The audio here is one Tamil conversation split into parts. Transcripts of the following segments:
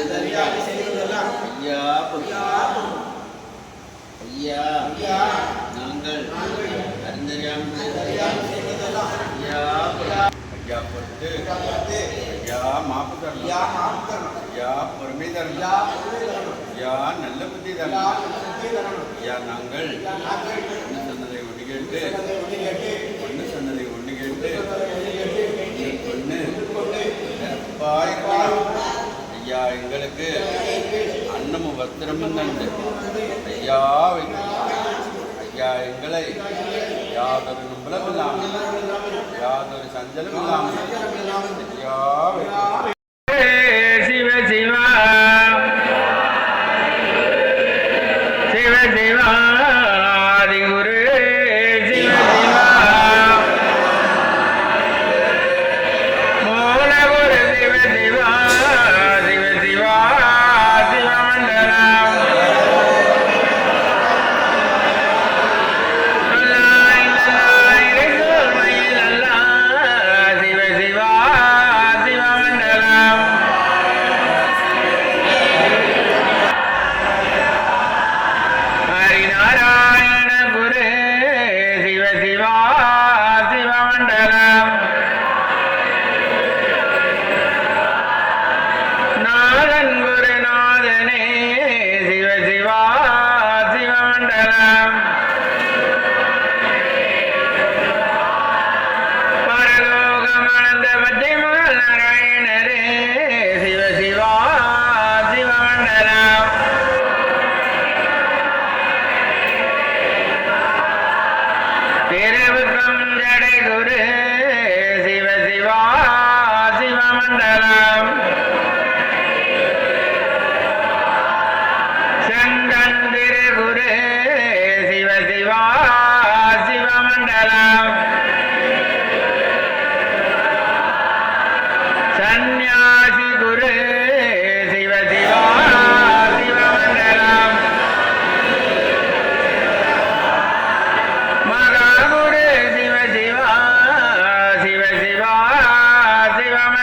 அருந்தறியாம் செய்ததெல்லாம் ஐயா. ஐயா நாங்கள் ஐயா ஐயா பொறுத்து ஐயா மாப்பு தரலாம் ஐயா பொறுமை தரலாம் ஐயா நல்ல புத்தி தரலாம் ஐயா நாங்கள் சொன்னதை ஒன்று கேட்டு ஐயா எங்களுக்கு அன்னமும் வஸ்திரமும் தந்து. ஐயா ஐயா எங்களை யாதொரு நம்பளம் இல்லாமல் யாதொரு சஞ்சலம் இல்லாமல் ஐயா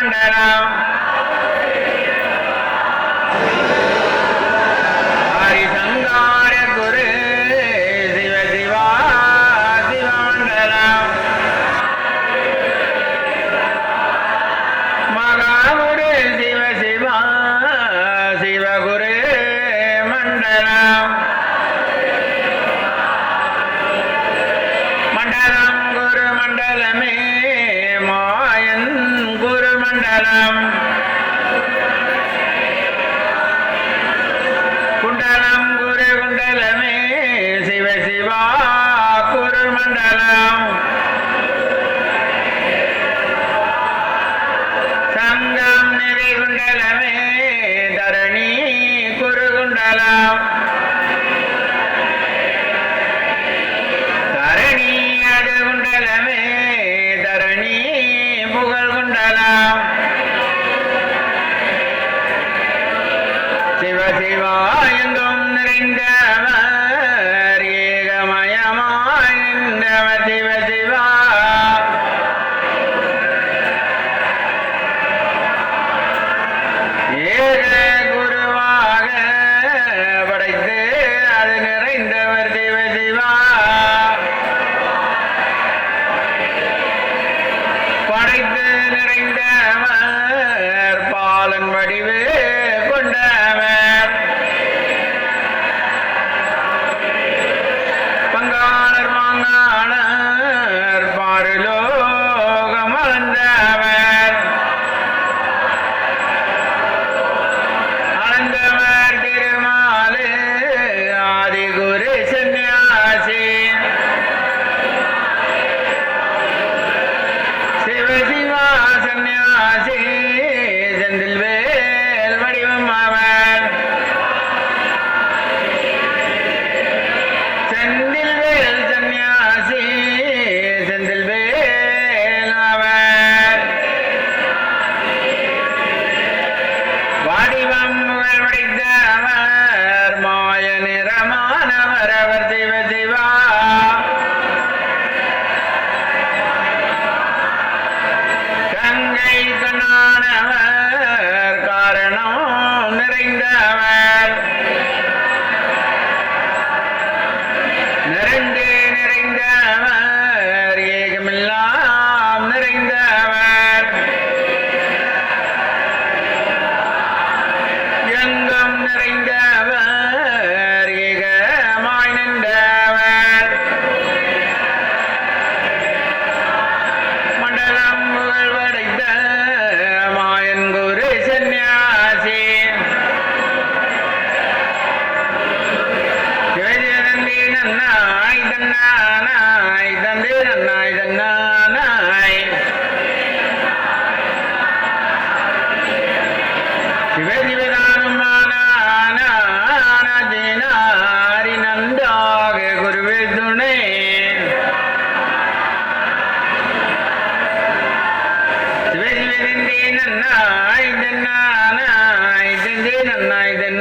சிவமண்டலம் nai den na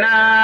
nai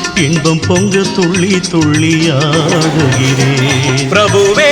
இன்பம் பொங்க துள்ளி துள்ளி ஆடுகிறேன். பிரபுவே